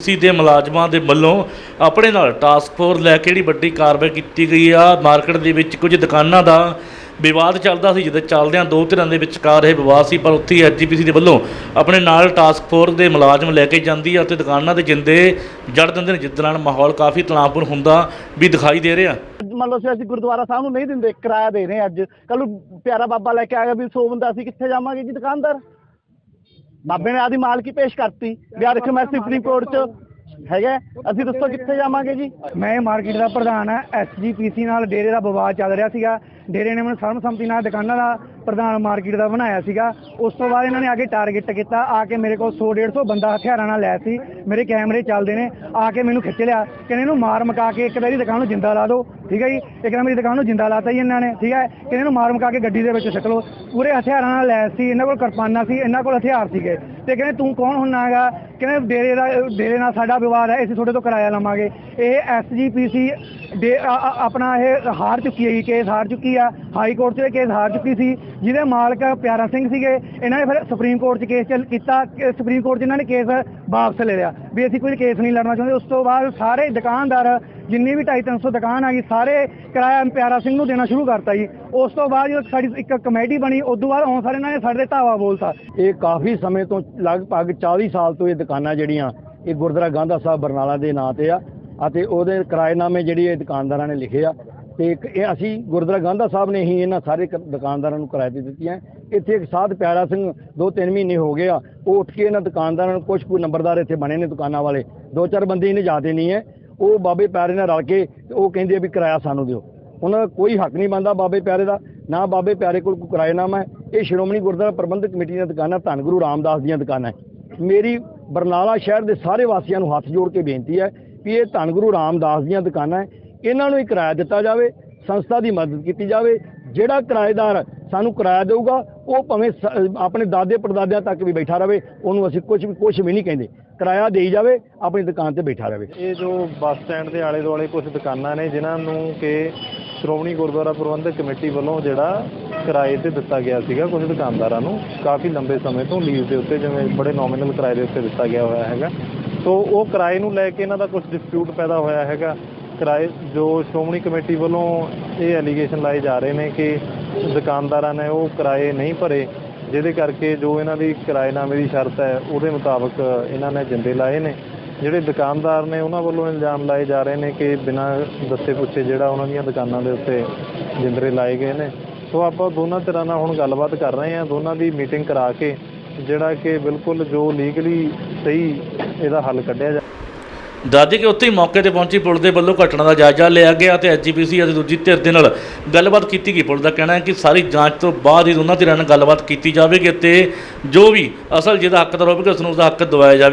ਸੀ ਦੇ ਮੁਲਾਜ਼ਮਾਂ ਦੇ ਵੱਲੋਂ ਆਪਣੇ ਨਾਲ ਟਾਸਕ ਫੋਰਸ ਲੈ ਕੇ ਜਿਹੜੀ ਵੱਡੀ ਕਾਰਵਾਈ ਕੀਤੀ ਗਈ ਆ। ਮਾਰਕੀਟ ਦੇ ਵਿੱਚ ਕੁਝ ਦੁਕਾਨਾਂ ਦਾ ਵਿਵਾਦ ਚੱਲਦਾ ਸੀ ਜਿਹਦੇ ਚੱਲਦਿਆਂ ਦੋ ਧਿਰਾਂ ਦੇ ਵਿਚਕਾਰ ਇਹ ਵਿਵਾਦ ਸੀ, ਪਰ ਉੱਥੇ ਐਜੀਪੀਸੀ ਦੇ ਵੱਲੋਂ ਆਪਣੇ ਨਾਲ ਟਾਸਕ ਫੋਰਸ ਦੇ ਮੁਲਾਜ਼ਮ ਲੈ ਕੇ ਜਾਂਦੀ ਆ ਅਤੇ ਦੁਕਾਨਾਂ ਦੇ ਜਿੰਦੇ ਜੜ ਦਿੰਦੇ ਨੇ, ਜਿਸ ਨਾਲ ਮਾਹੌਲ ਕਾਫੀ ਤਣਾਅਪੂਰਨ ਹੁੰਦਾ ਵੀ ਦਿਖਾਈ ਦੇ ਰਿਹਾ। ਮੰਨ ਲਓ, ਅਸੀਂ ਗੁਰਦੁਆਰਾ ਸਾਹਿਬ ਨੂੰ ਨਹੀਂ ਦਿੰਦੇ, ਕਿਰਾਇਆ ਦੇ ਰਹੇ ਅੱਜ। ਕੱਲ ਨੂੰ ਪਿਆਰਾ ਬਾਬਾ ਲੈ ਕੇ ਆਇਆ ਵੀ 100 ਬੰਦਾ ਅਸੀਂ ਕਿੱਥੇ ਜਾਵਾਂਗੇ ਜੀ ਦੁਕਾਨਦਾਰ? ਬਾਬੇ ਨੇ ਆਦੀ ਮਾਲਕੀ ਪੇਸ਼ ਕਰਤੀ। ਵੀ ਆ ਦੇਖੋ ਮੈਂ ਸੁਪਰੀਮ ਕੋਰਟ ਚ ਹੈਗਾ? ਅਸੀਂ ਦੱਸੋ ਕਿੱਥੇ ਜਾਵਾਂਗੇ ਜੀ? ਮੈਂ ਮਾਰਕੀਟ ਦਾ ਪ੍ਰਧਾਨ ਹਾਂ ਐਸਜੀਪੀਸੀ ਨਾਲ ਡੇਰੇ ਦਾ ਵਿਵਾਦ ਚੱਲ ਰਿਹਾ ਸੀਗਾ। ਡੇਰੇ ਨੇ ਮੈਨੂੰ ਸਰਮਸੰਮਤੀ ਨਾਲ ਦੁਕਾਨਾਂ ਦਾ ਪ੍ਰਧਾਨ ਮਾਰਕੀਟ ਦਾ ਬਣਾਇਆ ਸੀਗਾ। ਉਸ ਤੋਂ ਬਾਅਦ ਇਹਨਾਂ ਨੇ ਆ ਕੇ ਟਾਰਗੇਟ ਕੀਤਾ, ਆ ਕੇ ਮੇਰੇ ਕੋਲ 100 150 ਬੰਦਾ ਹਥਿਆਰਾਂ ਨਾਲ ਲੈ ਸੀ। ਮੇਰੇ ਕੈਮਰੇ ਚੱਲਦੇ ਨੇ, ਆ ਕੇ ਮੈਨੂੰ ਖਿੱਚ ਲਿਆ। ਕਹਿੰਦੇ ਇਹਨੂੰ ਮਾਰ ਮਕਾ ਕੇ ਇੱਕ ਵਾਰੀ ਦੁਕਾਨ ਨੂੰ ਜਿੰਦਾ ਲਾ ਦਿਓ, ਠੀਕ ਹੈ ਜੀ? ਇੱਕ ਵਾਰ ਮੇਰੀ ਦੁਕਾਨ ਨੂੰ ਜਿੰਦਾ ਲਾਤਾ ਜੀ ਇਹਨਾਂ ਨੇ, ਠੀਕ ਹੈ? ਕਹਿੰਦੇ ਇਹਨੂੰ ਮਾਰ ਮਕਾ ਕੇ ਗੱਡੀ ਦੇ ਵਿੱਚ ਸਿੱਟ ਲਓ। ਪੂਰੇ ਹਥਿਆਰਾਂ ਨਾਲ ਲੈ ਸੀ, ਇਹਨਾਂ ਕੋਲ ਕਿਰਪਾਨਾਂ ਸੀ, ਇਹਨਾਂ ਕੋਲ ਹਥਿਆਰ ਸੀਗੇ। ਤੇ ਕਹਿੰਦੇ ਤੂੰ ਕੌਣ ਹੁੰਨਾ ਹੈਗਾ? ਕਹਿੰਦੇ ਡੇਰੇ ਦਾ, ਡੇਰੇ ਨਾਲ ਸਾਡਾ ਵਿਵਾਦ ਹੈ, ਅਸੀਂ ਤੁਹਾਡੇ ਤੋਂ ਕਿਰਾਇਆ ਲਵਾਂਗੇ। ਇਹ ਐਸਜੀਪੀਸੀ ਦੇ ਆ- ਆ- ਆਪਣਾ ਇਹ ਹਾਰ ਚੁੱਕੀ ਹੈ ਜੀ ਕੇਸ ਹਾਰ ਚੁੱਕੀ ਆ। ਹਾਈ ਕੋਰਟ 'ਚ ਇਹ ਕੇਸ ਹਾਰ ਚੁੱਕੀ ਸੀ। ਜਿਹਦੇ ਮਾਲਕ ਪਿਆਰਾ ਸਿੰਘ ਸੀਗੇ, ਇਹਨਾਂ ਨੇ ਫਿਰ ਸੁਪਰੀਮ ਕੋਰਟ 'ਚ ਕੇਸ ਚੱਲ, ਕੀਤਾ। ਸੁਪਰੀਮ ਕੋਰਟ 'ਚ ਇਹਨਾਂ ਨੇ ਕੇਸ ਵਾਪਸ ਲੈ ਲਿਆ। ਵੀ ਅਸੀਂ ਕੋਈ ਕੇਸ ਨਹੀਂ ਲੜਨਾ ਚਾਹੁੰਦੇ। ਉਸ ਤੋਂ ਬਾਅਦ ਸਾਰੇ ਦੁਕਾਨਦਾਰ ਜਿੰਨੀ ਵੀ 250 ਦੁਕਾਨ ਆ ਗਈ, ਸਾਰੇ ਕਿਰਾਇਆ ਪਿਆਰਾ ਸਿੰਘ ਨੂੰ ਦੇਣਾ ਸ਼ੁਰੂ ਕਰਤਾ ਜੀ। ਉਸ ਤੋਂ ਬਾਅਦ ਜਦੋਂ ਸਾਡੀ ਇੱਕ ਕਮੇਟੀ ਬਣੀ ਉਸ ਤੋਂ ਬਾਅਦ ਹੁਣ ਸਾਰੇ ਇਹਨਾਂ ਨੇ ਸਾਡੇ ਧਾਵਾ ਬੋਲਤਾ। ਇਹ ਕਾਫੀ ਸਮੇਂ ਤੋਂ ਲਗਭਗ 40 ਸਾਲ ਤੋਂ ਇਹ ਦੁਕਾਨਾਂ ਜਿਹੜੀਆਂ, ਇਹ ਗੁਰਦੁਆਰਾ ਗਾਂਧਾ ਸਾਹਿਬ ਬਰਨਾਲਾ ਦੇ ਨਾਂ ਤੇ ਆ, ਅਤੇ ਉਹਦੇ ਕਿਰਾਏਨਾਮੇ ਜਿਹੜੇ ਇਹ ਦੁਕਾਨਦਾਰਾਂ ਨੇ ਲਿਖੇ ਆ। ਤੇ ਇਹ ਅਸੀਂ ਗੁਰਦੁਆਰਾ ਗਾਂਧਾ ਸਾਹਿਬ ਨੇ ਹੀ ਇਹਨਾਂ ਸਾਰੇ ਦੁਕਾਨਦਾਰਾਂ ਨੂੰ ਕਿਰਾਏ ਤੇ ਦਿੱਤੀਆਂ। ਇੱਥੇ ਇੱਕ ਸਾਧ ਪਿਆਰਾ ਸਿੰਘ ਦੋ ਤਿੰਨ ਮਹੀਨੇ ਹੋ ਗਏ ਆ। ਉਹ ਉੱਠ ਕੇ ਇਹਨਾਂ ਦੁਕਾਨਦਾਰਾਂ ਨੂੰ ਕੁਝ ਕੁ ਨੰਬਰਦਾਰ ਇੱਥੇ ਬਣੇ ਨੇ ਦੁਕਾਨਾਂ ਵਾਲੇ। ਦੋ ਚਾਰ ਬੰਦੇ ਇਹਨੇ ਜਾਦੇ ਨਹੀਂ ਹੈ। ਉਹ ਬਾਬੇ ਪਿਆਰੇ ਨਾਲ ਰਲ ਕੇ ਤੇ ਉਹ ਕਹਿੰਦੇ ਆ ਵੀ ਕਿਰਾਇਆ ਸਾਨੂੰ ਦਿਓ। ਉਹਨਾਂ ਦਾ ਕੋਈ ਹੱਕ ਨਹੀਂ ਬਣਦਾ ਬਾਬੇ ਪਿਆਰੇ ਦਾ, ਨਾ ਬਾਬੇ ਪਿਆਰੇ ਕੋਲ ਕੋਈ ਕਿਰਾਏਨਾਮਾ ਹੈ। ਇਹ ਸ਼੍ਰੋਮਣੀ ਗੁਰਦੁਆਰਾ ਪ੍ਰਬੰਧਕ ਕਮੇਟੀ ਦੀਆਂ ਦੁਕਾਨਾਂ ਧੰਨ ਗੁਰੂ ਰਾਮਦਾਸ ਦੀਆਂ ਦੁਕਾਨਾਂ ਹੈ। ਮੇਰੀ ਬਰਨਾਲਾ ਸ਼ਹਿਰ ਦੇ ਸਾਰੇ ਵਾਸੀਆਂ ਨੂੰ ਹੱਥ ਜੋੜ ਕੇ ਬੇਨਤੀ ਹੈ ਕਿ ਇਹ ਧੰਨ ਗੁਰੂ ਰਾਮਦਾਸ ਦੀਆਂ ਦੁਕਾਨਾਂ ਹੈ। ਇਹਨਾਂ ਨੂੰ ਹੀ ਕਿਰਾਇਆ ਦਿੱਤਾ ਜਾਵੇ, ਸੰਸਥਾ ਦੀ ਮਦਦ ਕੀਤੀ ਜਾਵੇ। ਜਿਹੜਾ ਕਿਰਾਏਦਾਰ ਸਾਨੂੰ ਕਿਰਾਇਆ ਦੇਊਗਾ, ਉਹ ਭਾਵੇਂ ਸ- ਆਪਣੇ ਦਾਦੇ ਪੜਦਾਦਿਆਂ ਤੱਕ ਵੀ ਬੈਠਾ ਰਵੇ, ਉਹਨੂੰ ਅਸੀਂ ਕੁਝ ਵੀ ਕੁਝ ਵੀ ਨਹੀਂ ਕਹਿੰਦੇ। ਕਿਰਾਇਆ ਦੇਈ ਜਾਵੇ, ਆਪਣੀ ਦੁਕਾਨ ਤੇ ਬੈਠਾ ਰਵੇ। ਇਹ ਜੋ ਬੱਸ ਸਟੈਂਡ ਦੇ ਆਲੇ ਦੁਆਲੇ ਕੁਝ ਦੁਕਾਨਾਂ ਨੇ, ਜਿਨ੍ਹਾਂ ਨੂੰ ਕਿ ਸ਼੍ਰੋਮਣੀ ਗੁਰਦੁਆਰਾ ਪ੍ਰਬੰਧਕ ਕਮੇਟੀ ਵੱਲੋਂ ਜਿਹੜਾ ਕਿਰਾਏ ਤੇ ਦਿੱਤਾ ਗਿਆ ਸੀਗਾ ਕੁਝ ਦੁਕਾਨਦਾਰਾਂ ਨੂੰ, ਕਾਫੀ ਲੰਬੇ ਸਮੇਂ ਤੋਂ ਲੀਜ਼ ਦੇ ਉੱਤੇ, ਜਿਵੇਂ ਬੜੇ ਨੋਮੀਨਲ ਕਿਰਾਏ ਦੇ ਉੱਤੇ ਦਿੱਤਾ ਗਿਆ ਹੋਇਆ ਹੈਗਾ। ਸੋ ਉਹ ਕਿਰਾਏ ਨੂੰ ਲੈ ਕੇ ਇਹਨਾਂ ਦਾ ਕੁਝ ਡਿਸਪਿਊਟ ਪੈਦਾ ਹੋਇਆ ਹੈਗਾ। ਕਿਰਾਏ, ਜੋ ਸ਼੍ਰੋਮਣੀ ਕਮੇਟੀ ਵੱਲੋਂ ਇਹ ਐਲੀਗੇਸ਼ਨ ਲਾਏ ਜਾ ਰਹੇ ਨੇ ਕਿ ਦੁਕਾਨਦਾਰਾਂ ਨੇ ਉਹ ਕਿਰਾਏ ਨਹੀਂ ਭਰੇ, ਜਿਹਦੇ ਕਰਕੇ ਜੋ ਇਹਨਾਂ ਦੀ ਕਿਰਾਏਨਾਮੇ ਦੀ ਸ਼ਰਤ ਹੈ, ਉਹਦੇ ਮੁਤਾਬਕ ਇਹਨਾਂ ਨੇ ਜਿੰਦੇ ਲਾਏ ਨੇ। ਜਿਹੜੇ ਦੁਕਾਨਦਾਰ ਨੇ, ਉਹਨਾਂ ਵੱਲੋਂ ਇਲਜ਼ਾਮ ਲਾਏ ਜਾ ਰਹੇ ਨੇ ਕਿ ਬਿਨਾਂ ਦੱਸੇ ਪੁੱਛੇ ਜਿਹੜਾ ਉਹਨਾਂ ਦੀਆਂ ਦੁਕਾਨਾਂ ਦੇ ਉੱਤੇ ਜਿੰਦਰੇ ਲਾਏ ਗਏ ਨੇ। ਸੋ ਆਪਾਂ ਦੋਨਾਂ ਤਰ੍ਹਾਂ ਨਾਲ ਹੁਣ ਗੱਲਬਾਤ ਕਰ ਰਹੇ ਹਾਂ। ਦੋਨਾਂ ਦੀ ਮੀਟਿੰਗ ਕਰਾ ਕੇ, ਜਿਹੜਾ ਕਿ ਬਿਲਕੁਲ ਜੋ ਲੀਗਲੀ ਸਹੀ ਇਹਦਾ ਹੱਲ ਕੱਢਿਆ ਜਾ ਦਾਦੀ ਕੇ ਉੱਥੇ ਹੀ ਮੌਕੇ ਤੇ ਪਹੁੰਚੀ ਪੁਲਿਸ ਦੇ ਵੱਲੋਂ ਘਟਨਾ ਦਾ ਜਾਇਜ਼ਾ ਲਿਆ ਗਿਆ ਤੇ ਐਜੀਪੀਸੀ ਅਤੇ ਦੂਜੀ ਧਿਰ ਦੇ ਨਾਲ ਗੱਲਬਾਤ ਕੀਤੀ ਗਈ। ਪੁਲਿਸ ਦਾ ਕਹਿਣਾ ਹੈ ਕਿ ਸਾਰੀ ਜਾਂਚ ਤੋਂ ਬਾਅਦ ਹੀ ਦੋਨਾਂ ਧਿਰਾਂ ਨਾਲ ਗੱਲਬਾਤ ਕੀਤੀ ਜਾਵੇਗੀ ਅਤੇ ਜੋ ਵੀ ਅਸਲ ਜਿਹਦਾ ਹੱਕਦਾਰ ਹੋਵੇਗਾ ਉਸ ਨੂੰ ਉਸਦਾ ਹੱਕ ਦਿਵਾਇਆ ਜਾਵੇ